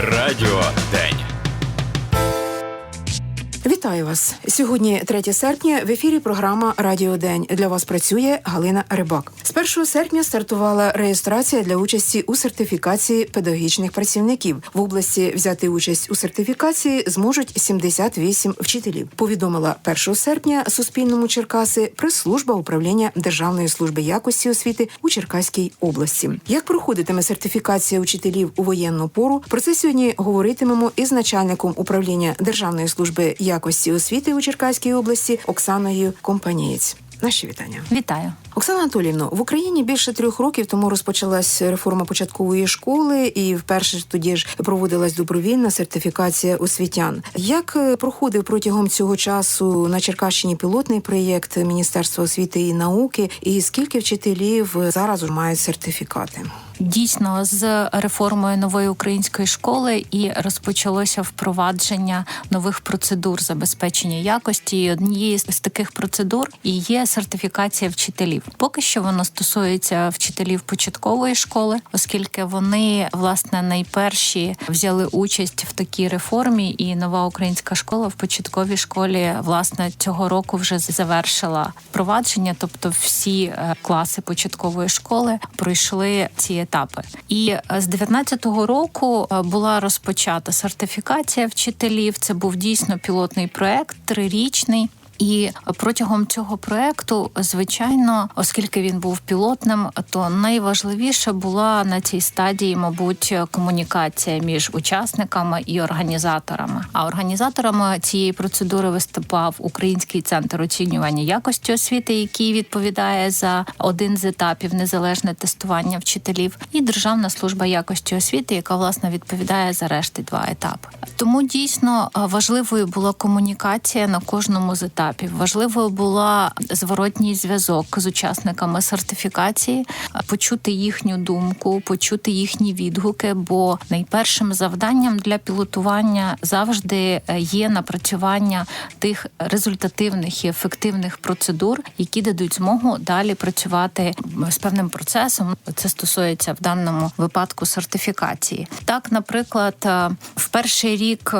Радіо День. Вітаю вас сьогодні, 3 серпня. В ефірі програма Радіо День. Для вас працює Галина Рибак. З 1 серпня стартувала реєстрація для участі у сертифікації педагогічних працівників. В області взяти участь у сертифікації зможуть 78 вчителів. Повідомила 1 серпня Суспільному Черкаси прес-служба управління Державної служби якості освіти у Черкаській області. Як проходитиме сертифікація учителів у воєнну пору? Про це сьогодні говоритимемо із начальником управління Державної служби якості освіти у Черкаській області Оксаною Компанієць. Наші вітання. Вітаю. Оксана Анатоліївна, в Україні більше трьох років тому розпочалась реформа початкової школи, і вперше тоді ж проводилась добровільна сертифікація освітян. Як е, проходив протягом цього часу на Черкащині пілотний проєкт Міністерства освіти і науки, і скільки вчителів зараз мають сертифікати? Дійсно, з реформою нової української школи і розпочалося впровадження нових процедур забезпечення якості. І Однією з таких процедур і є сертифікація вчителів. Поки що воно стосується вчителів початкової школи, оскільки вони власне найперші взяли участь в такій реформі, і нова українська школа в початковій школі власне цього року вже завершила впровадження, тобто всі е, класи початкової школи пройшли ці етапи. І е, з 19-го року е, була розпочата сертифікація вчителів. Це був дійсно пілотний проект, трирічний. І протягом цього проекту, звичайно, оскільки він був пілотним, то найважливіше була на цій стадії, мабуть, комунікація між учасниками і організаторами. А організаторами цієї процедури виступав Український центр оцінювання якості освіти, який відповідає за один з етапів незалежне тестування вчителів, і Державна служба якості освіти, яка власне відповідає за решти два етапи. Тому дійсно важливою була комунікація на кожному з етапів етапів. Важливою була зворотній зв'язок з учасниками сертифікації, почути їхню думку, почути їхні відгуки. Бо найпершим завданням для пілотування завжди є напрацювання тих результативних і ефективних процедур, які дадуть змогу далі працювати з певним процесом. Це стосується в даному випадку сертифікації. Так, наприклад, в перший рік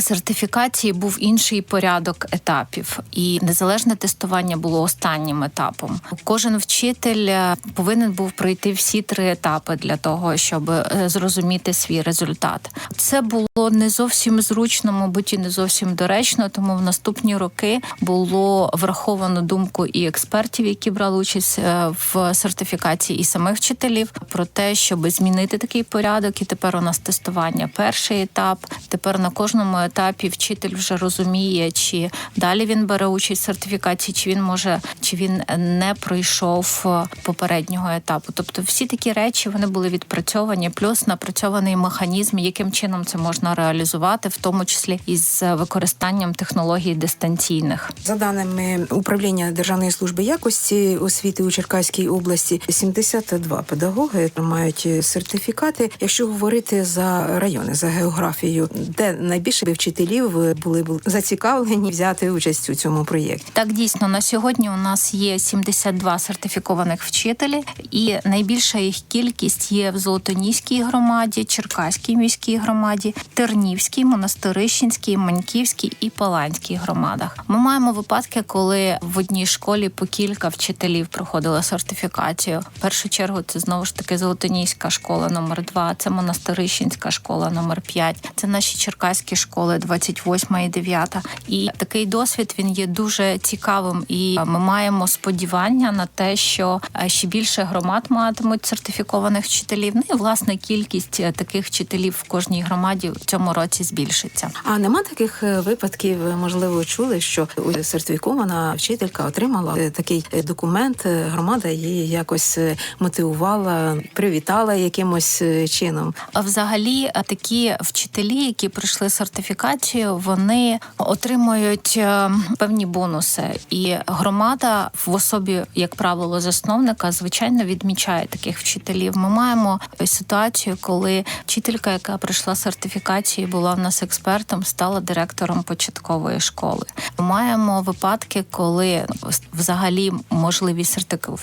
сертифікації був інший порядок етапів, і незалежне тестування було останнім етапом. Кожен вчитель е, повинен був пройти всі три етапи для того, щоб е, зрозуміти свій результат. Це було не зовсім зручно, мабуть, і не зовсім доречно. Тому в наступні роки було враховано думку і експертів, які брали участь е, в сертифікації, і самих вчителів про те, щоб змінити такий порядок. І тепер у нас тестування перший етап. Тепер на кожному етапі вчитель вже розуміє, чи далі він бере участь в сертифікації, чи він може, чи він не пройшов попереднього етапу. Тобто, всі такі речі вони були відпрацьовані, плюс напрацьований механізм, яким чином це можна реалізувати, в тому числі із використанням технологій дистанційних. За даними управління Державної служби якості освіти у Черкаській області, 72 педагоги мають сертифікати. Якщо говорити за райони, за географією, де найбільше вчителів були зацікавлені взяти участь у цьому проєкті. Так дійсно на сьогодні у нас є 72 сертифікованих вчителі, і найбільша їх кількість є в Золотоніській громаді, Черкаській міській громаді, Тернівській, Монастирищинській, Маньківській і Паланській громадах. Ми маємо випадки, коли в одній школі по кілька вчителів проходили сертифікацію. В першу чергу це знову ж таки Золотоніська школа номер 2 це Монастирищинська школа номер 5 це наші черкаські школи, 28 і 9. І такий досвід він є дуже цікавим, і ми маємо сподівання на те, що ще більше громад матимуть сертифікованих вчителів. Ну і власне кількість таких вчителів в кожній громаді в цьому році збільшиться. А нема таких е, випадків, можливо, чули, що сертифікована вчителька отримала е, такий е, документ. Громада її якось мотивувала, привітала якимось чином. А взагалі такі вчителі, які пройшли сертифікацію, вони отримують е, певні бонуси, і громада в особі, як правило, засновника, звичайно, відмічає таких вчителів. Ми маємо ситуацію, коли вчителька, яка пройшла сертифікацію, була в нас експертом, стала директором початкової школи. Маємо випадки, коли взагалі можливість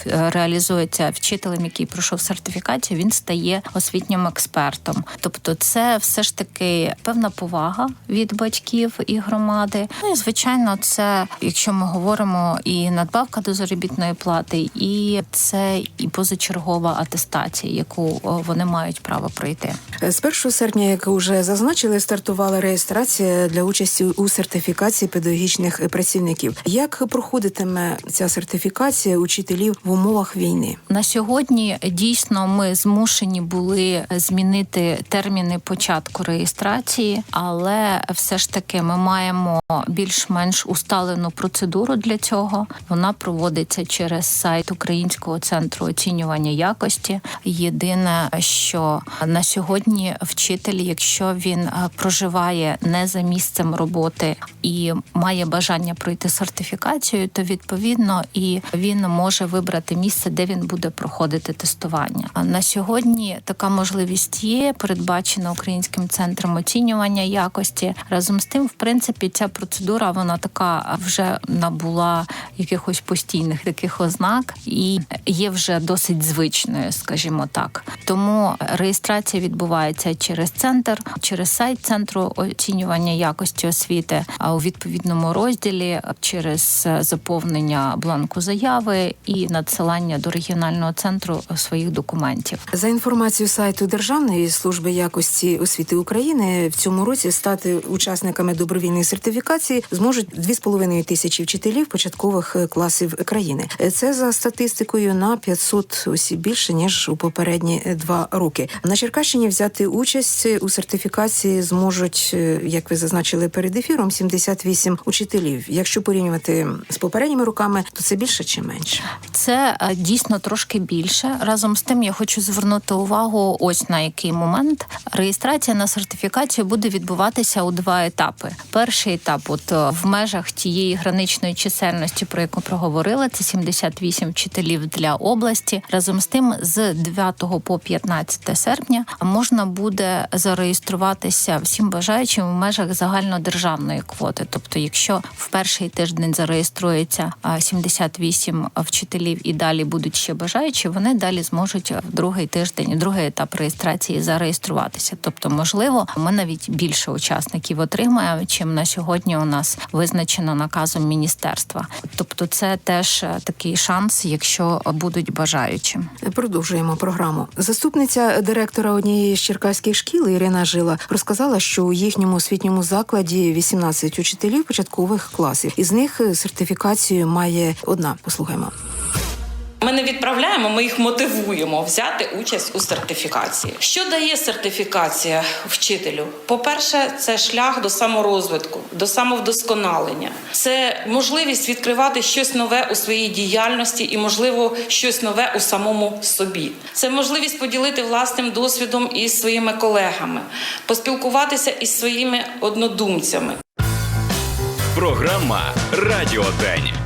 реалізується вчителем, який пройшов сертифікацію, він стає освітнім експертом. Тобто, це все ж таки певна повага від батьків і громади. Ну і звичайно, це якщо ми говоримо і надбавка до заробітної плати, і це і позачергова атестація, яку вони мають право пройти. З 1 серпня, як вже зазначили, стартувала реєстрація для участі у сертифікації педагогічних працівників. Як проходитиме ця сертифікація учителів в умовах війни? На сьогодні дійсно ми змушені були змінити терміни початку реєстрації, але все ж таки ми маємо більш-менш усталену процедуру для цього. Вона проводиться через сайт Українського центру оцінювання якості. Єдине, що на сьогодні вчитель, якщо він е, проживає не за місцем роботи і має бажання пройти сертифікацію, то відповідно і він може вибрати місце, де він буде проходити тестування. На сьогодні така можливість є, передбачена українським центром оцінювання якості. Разом з тим, в принципі, ця процедура вона така вже набула якихось постійних таких ознак і є вже досить звичною, скажімо так. Тому реєстрація відбувається через центр, через сайт центру оцінювання якості освіти, а у відповідному розділі через заповнення бланку заяви і надсилання до регіонального центру своїх документів. За інформацією сайту Державної служби якості освіти України, в цьому році стати учасниками добровільної сертифікації зможуть 2,5 тисячі вчителів початкових е, класів країни. Е, Це за статистикою на 500 осіб більше ніж у попередні е, два роки. На Черкащині взяти участь у сертифікації зможуть, е, як ви зазначили перед ефіром, 78 учителів. Якщо порівнювати з попередніми роками, то це більше чи менше? Це е, дійсно трошки більше. Разом з тим, я хочу звернути увагу ось на який момент. Реєстрація на сертифікацію буде відбуватися у два етапи. Перший етап, от е, в межах тієї граничної чисельності, про яку проговорили, це 78 вчителів для області. Разом з тим, з 9 по 15 серпня можна буде зареєструватися всім бажаючим в межах загальнодержавної квоти. Тобто, якщо в перший тиждень зареєструється а, 78 вчителів і далі будуть ще бажаючі, вони далі зможуть в другий тиждень, другий етап реєстрації зареєструватися. Тобто, можливо, ми навіть більше учасників отримаємо, чим на сьогодні у нас визначено наказом міністерства. Тобто, це теж е, такий шанс, якщо будуть бажаючі. Продовжуємо програму. Заступниця директора однієї з черкаських шкіл Ірина Жила розказала, що у їхньому освітньому закладі 18 учителів початкових класів. Із них сертифікацію має одна. Послухаймо. Ми не відправляємо, ми їх мотивуємо взяти участь у сертифікації. Що дає сертифікація вчителю? По-перше, це шлях до саморозвитку, до самовдосконалення. Це можливість відкривати щось нове у своїй діяльності і, можливо, щось нове у самому собі. Це можливість поділити власним досвідом із своїми колегами, поспілкуватися із своїми однодумцями. Програма Радіодень.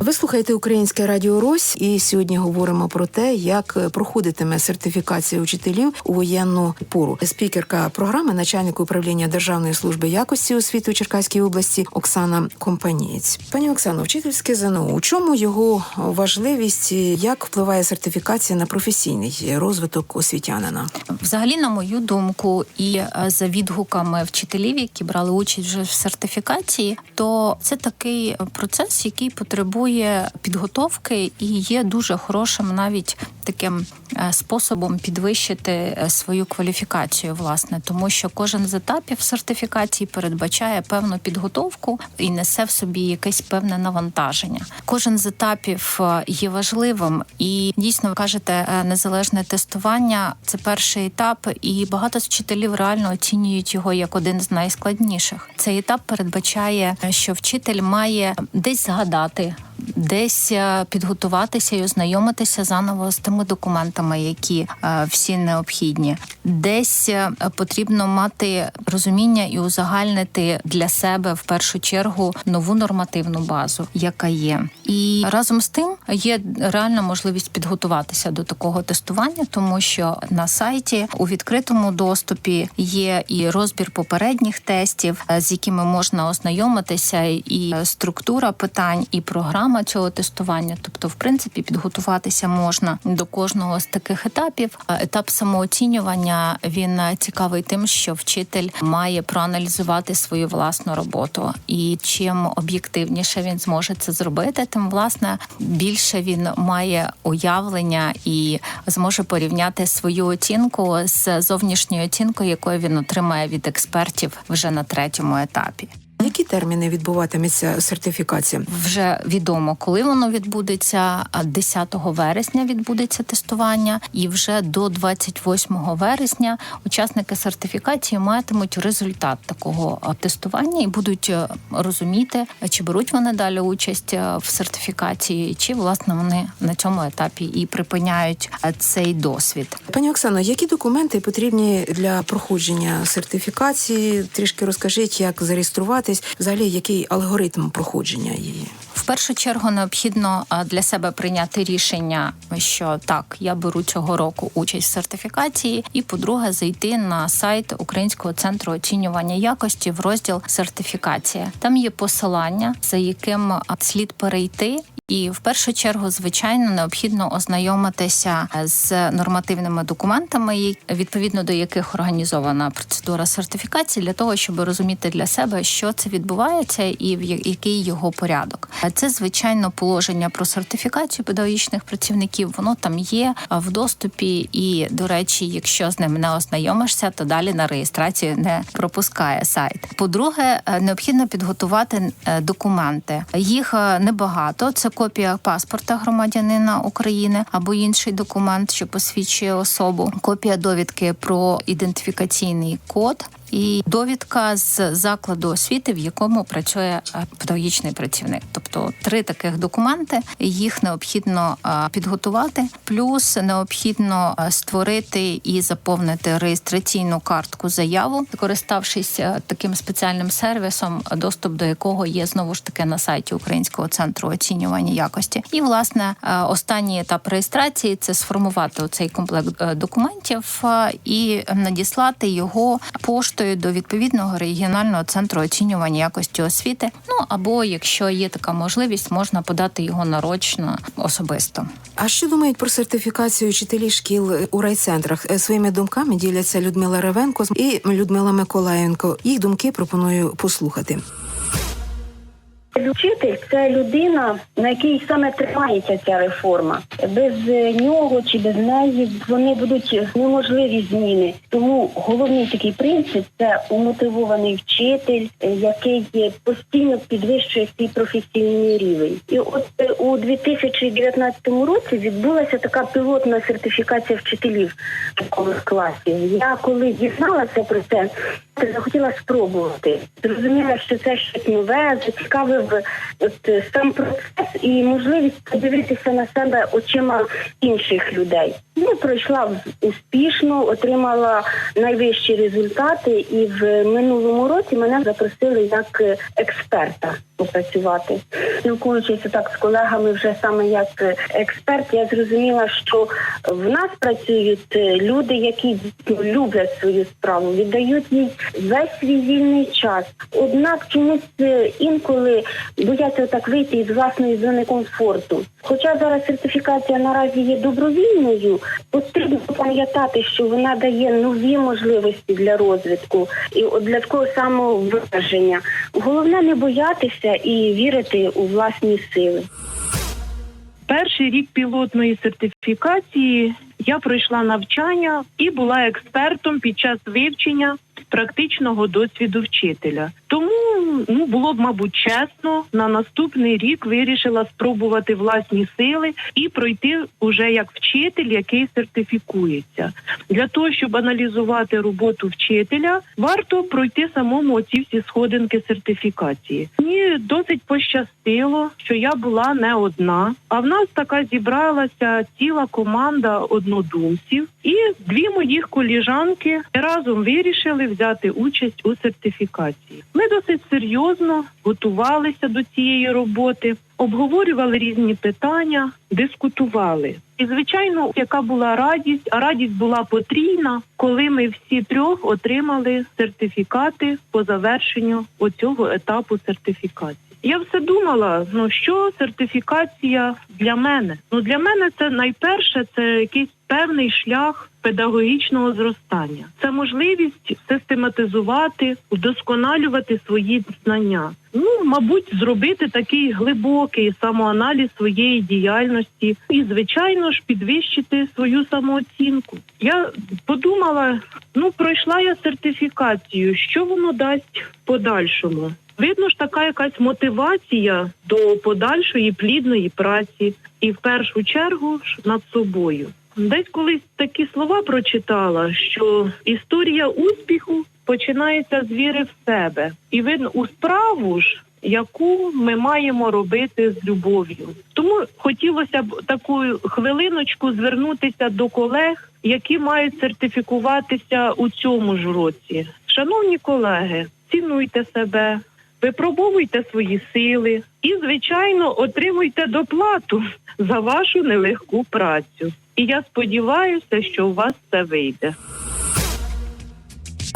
Ви слухаєте Українське Радіо Рось, і сьогодні говоримо про те, як проходитиме сертифікація учителів у воєнну пору. Спікерка програми, начальник управління Державної служби якості освіти у Черкаській області Оксана Компанієць. Пані Оксано, вчительське ЗНО. У чому його важливість? Як впливає сертифікація на професійний розвиток освітянина? Взагалі, на мою думку, і е, за відгуками вчителів, які брали участь вже в сертифікації, то це такий процес, який потребує підготовки і є дуже хорошим навіть таким е, способом підвищити е, свою кваліфікацію, власне, тому що кожен з етапів сертифікації передбачає певну підготовку і несе в собі якесь певне навантаження. Кожен з етапів е, є важливим, і дійсно ви кажете, незалежне тестування це перший етап, і багато з вчителів реально оцінюють його як один з найскладніших. Цей етап передбачає, що вчитель має десь згадати десь е, підготуватися і ознайомитися заново з тими документами, які е, всі необхідні. Десь е, потрібно мати розуміння і узагальнити для себе в першу чергу нову нормативну базу, яка є. І разом з тим є реальна можливість підготуватися до такого тестування, тому що на сайті у відкритому доступі є і розбір попередніх тестів, з якими можна ознайомитися, і структура питань, і програма цього тестування. Тобто, в принципі, підготуватися можна до кожного з таких етапів. Етап самооцінювання він цікавий тим, що вчитель має проаналізувати свою власну роботу, і чим об'єктивніше він зможе це зробити, тим власне більше він має уявлення і зможе порівняти свою оцінку з зовнішньою оцінкою, якою він отримає від експертів вже на третьому етапі. Які терміни відбуватиметься сертифікація? Вже відомо, коли воно відбудеться. 10 вересня відбудеться тестування, і вже до 28 вересня учасники сертифікації матимуть результат такого тестування і будуть е, розуміти, чи беруть вони далі участь е, в сертифікації, чи власне вони на цьому етапі і припиняють е, цей досвід. Пані Оксано, які документи потрібні для проходження сертифікації? Трішки розкажіть, як зареєструватись, взагалі який алгоритм проходження її? В першу чергу необхідно для себе прийняти рішення, що так, я беру цього року участь в сертифікації, і по-друге, зайти на сайт Українського центру оцінювання якості в розділ сертифікація. Там є посилання, за яким слід перейти. І в першу чергу, звичайно, необхідно ознайомитися з нормативними документами, відповідно до яких організована процедура сертифікації, для того, щоб розуміти для себе, що це відбувається, і в який його порядок. Це звичайно положення про сертифікацію педагогічних працівників. Воно там є в доступі. І, до речі, якщо з ним не ознайомишся, то далі на реєстрацію не пропускає сайт. По-друге, е, необхідно підготувати е, документи. Їх е, небагато. Це копія паспорта громадянина України або інший документ, що посвідчує особу, копія довідки про ідентифікаційний код. І довідка з закладу освіти, в якому працює е, педагогічний працівник, тобто три таких документи. Їх необхідно е, підготувати. Плюс необхідно е, створити і заповнити реєстраційну картку заяву, користавшись таким спеціальним сервісом, доступ до якого є знову ж таки на сайті Українського центру оцінювання якості. І власне останній етап реєстрації це сформувати оцей комплект документів і надіслати його поштою до відповідного регіонального центру оцінювання якості освіти. Ну або якщо є така можливість, можна подати його нарочно особисто. А що думають про сертифікацію вчителів шкіл у райцентрах? Е, Своїми думками діляться Людмила Ревенко і Людмила Миколаєнко. Їх думки пропоную послухати. Вчитель це людина, на якій саме тримається ця реформа. Без е, нього чи без неї вони будуть неможливі зміни. Тому головний такий принцип це умотивований вчитель, е, який постійно підвищує свій професійний рівень. І от е, у 2019 році відбулася така пілотна сертифікація вчителів таких класів. Я коли дізналася про це, захотіла спробувати. Зрозуміла, що це щось нове, зацікавив от, сам процес і можливість подивитися на себе очима інших людей. Ну, пройшла успішно, отримала найвищі результати, і в минулому році мене запросили як експерта попрацювати. Спілкуючись так з колегами, вже саме як експерт, я зрозуміла, що в нас працюють люди, які люблять свою справу, віддають їй весь свій вільний час. Однак чомусь е, інколи бояться так вийти із власної зони комфорту. Хоча зараз сертифікація наразі є добровільною, потрібно пам'ятати, що вона дає нові можливості для розвитку і для такого самого вираження. Головне не боятися і вірити у власні сили. Перший рік пілотної сертифікації я пройшла навчання і була експертом під час вивчення практичного досвіду вчителя. Тому ну було б, мабуть, чесно. На наступний рік вирішила спробувати власні сили і пройти уже як вчитель, який сертифікується. Для того щоб аналізувати роботу вчителя, варто пройти самому оці всі сходинки сертифікації. Мені досить пощастило, що я була не одна, а в нас така зібралася ціла команда однодумців, і дві моїх коліжанки разом вирішили взяти участь у сертифікації. Ми досить серйозно готувалися до цієї роботи, обговорювали різні питання, дискутували. І звичайно, яка була радість, а радість була потрійна, коли ми всі трьох отримали сертифікати по завершенню оцього етапу сертифікації. Я все думала, ну що сертифікація для мене? Ну для мене це найперше, це якийсь певний шлях педагогічного зростання. Це можливість систематизувати, вдосконалювати свої знання. Ну, мабуть, зробити такий глибокий самоаналіз своєї діяльності і, звичайно ж, підвищити свою самооцінку. Я подумала: ну пройшла я сертифікацію, що воно дасть подальшому. Видно ж, така якась мотивація до подальшої плідної праці, і в першу чергу ж над собою. Десь колись такі слова прочитала, що історія успіху починається з віри в себе, і видно у справу ж. Яку ми маємо робити з любов'ю, тому хотілося б таку хвилиночку звернутися до колег, які мають сертифікуватися у цьому ж році. Шановні колеги, цінуйте себе, випробовуйте свої сили і, звичайно, отримуйте доплату за вашу нелегку працю. І я сподіваюся, що у вас це вийде.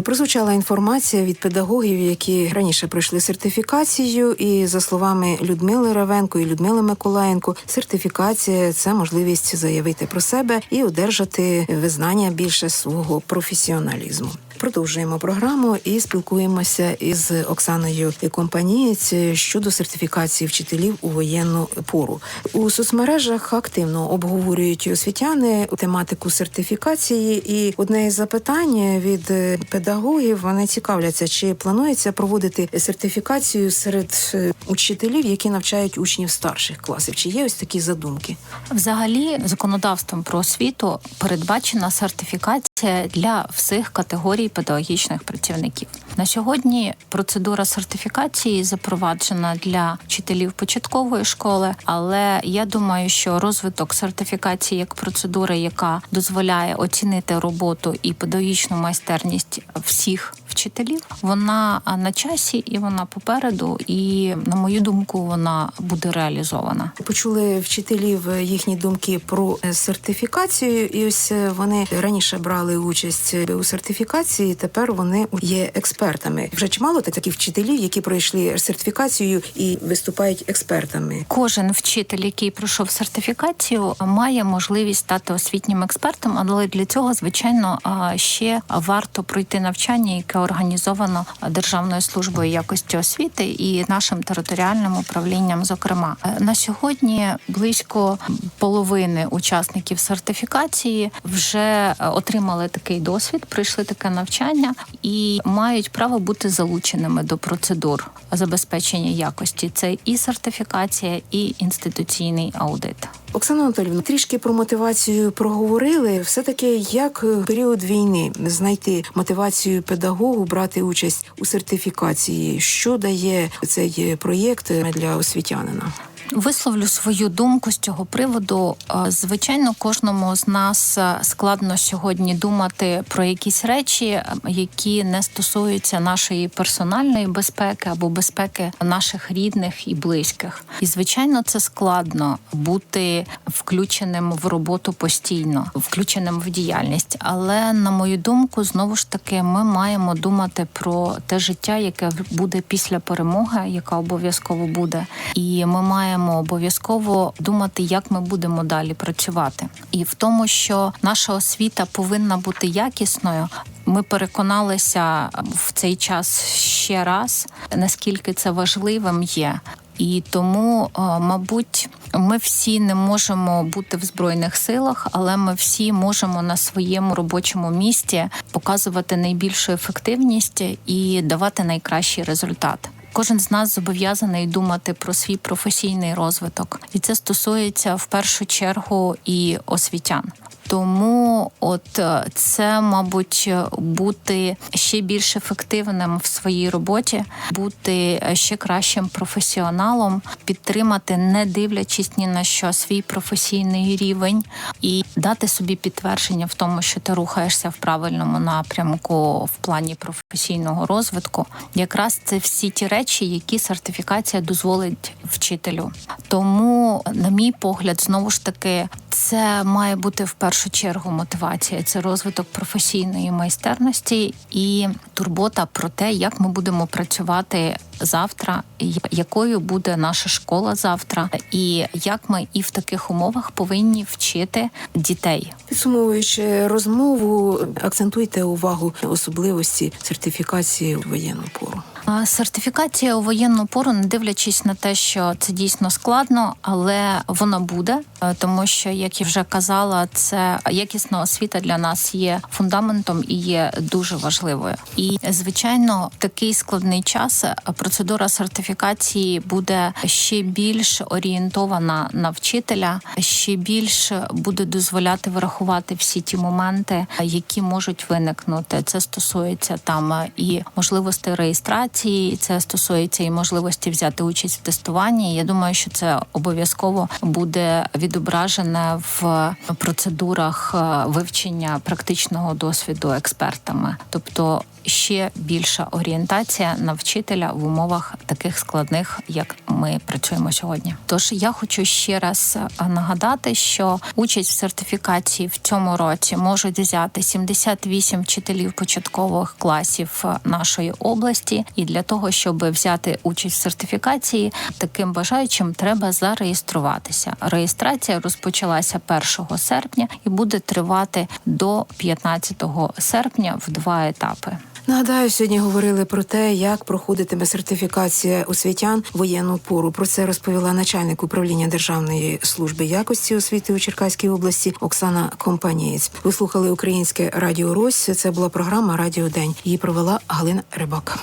Прозвучала інформація від педагогів, які раніше пройшли сертифікацію, і за словами Людмили Равенко і Людмили Миколаєнко, сертифікація це можливість заявити про себе і одержати визнання більше свого професіоналізму. Продовжуємо програму і спілкуємося із Оксаною Компанієць щодо сертифікації вчителів у воєнну пору. У соцмережах активно обговорюють освітяни тематику сертифікації, і одне із запитань від педагогів вони цікавляться, чи планується проводити сертифікацію серед е, учителів, які навчають учнів старших класів. Чи є ось такі задумки? Взагалі, законодавством про освіту передбачена сертифікація для всіх категорій педагогічних працівників. На сьогодні процедура сертифікації запроваджена для вчителів початкової школи, але я думаю, що розвиток сертифікації як процедури, яка дозволяє оцінити роботу і педагогічну майстерність всіх вчителів, вона на часі і вона попереду. І на мою думку, вона буде реалізована. Почули вчителів е, їхні думки про е, сертифікацію, і ось е, вони раніше брали участь у сертифікації. Тепер вони є експертами. Вже чимало таких вчителів, які пройшли сертифікацію і виступають експертами. Кожен вчитель, який пройшов сертифікацію, має можливість стати освітнім експертом, але для цього, звичайно, ще варто пройти навчання, яке організовано Державною службою якості освіти і нашим територіальним управлінням. Зокрема, Е, на сьогодні близько половини учасників сертифікації вже е, отримали такий досвід, пройшли таке навчання і мають право бути залученими до процедур забезпечення якості. Це і сертифікація, і інституційний аудит. Оксана Анатолівна, трішки про мотивацію проговорили. Все таки, як в період війни знайти мотивацію педагогу брати участь у сертифікації, що дає цей проєкт для освітянина? Висловлю свою думку з цього приводу. Е, Звичайно, кожному з нас е, складно сьогодні думати про якісь речі, е, які не стосуються нашої персональної безпеки або безпеки наших рідних і близьких. І звичайно, це складно бути включеним в роботу постійно, включеним в діяльність. Але на мою думку, знову ж таки, ми маємо думати про те життя, яке буде після перемоги, яка обов'язково буде, і ми маємо обов'язково думати, як ми будемо далі працювати, і в тому, що наша освіта повинна бути якісною. Ми переконалися в цей час ще раз, наскільки це важливим є. І тому, е, мабуть, ми всі не можемо бути в збройних силах, але ми всі можемо на своєму робочому місці показувати найбільшу ефективність і давати найкращий результат. Кожен з нас зобов'язаний думати про свій професійний розвиток, і це стосується в першу чергу і освітян. Тому, от е, це, мабуть, бути ще більш ефективним в своїй роботі, бути ще кращим професіоналом, підтримати, не дивлячись ні на що свій професійний рівень, і дати собі підтвердження в тому, що ти рухаєшся в правильному напрямку в плані професійного розвитку. Якраз це всі ті речі, які сертифікація дозволить вчителю. Тому, на мій погляд, знову ж таки, це має бути в першу чергу мотивація. Це розвиток професійної майстерності і турбота про те, як ми будемо працювати завтра, якою буде наша школа завтра, і як ми і в таких умовах повинні вчити дітей. Підсумовуючи розмову, акцентуйте увагу особливості сертифікації в воєнну пору. Сертифікація у воєнну пору, не дивлячись на те, що це дійсно складно, але вона буде, е, тому що, як я вже казала, це якісна освіта для нас є фундаментом і є дуже важливою. І звичайно, в такий складний час е, процедура сертифікації буде ще більш орієнтована на вчителя, ще більш буде дозволяти врахувати всі ті моменти, які можуть виникнути. Це стосується там е, і можливостей реєстрації, це стосується і можливості взяти участь в тестуванні. Я думаю, що це обов'язково буде відображене в процедурах е, вивчення практичного досвіду експертами, тобто. Ще більша орієнтація на вчителя в умовах таких складних, як ми працюємо сьогодні. Тож я хочу ще раз е, нагадати, що участь в сертифікації в цьому році можуть взяти 78 вчителів початкових класів е, нашої області. І для того, щоб взяти участь в сертифікації, таким бажаючим треба зареєструватися. Реєстрація розпочалася 1 серпня і буде тривати до 15 серпня в два етапи. Нагадаю, сьогодні говорили про те, як проходитиме сертифікація освітян воєнну пору. Про це розповіла начальник управління Державної служби якості освіти у Черкаській області Оксана Компанієць. Ви слухали українське радіо Рось. Це була програма Радіо День. Її провела Галина Рибак.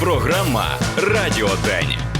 Програма Радіо День.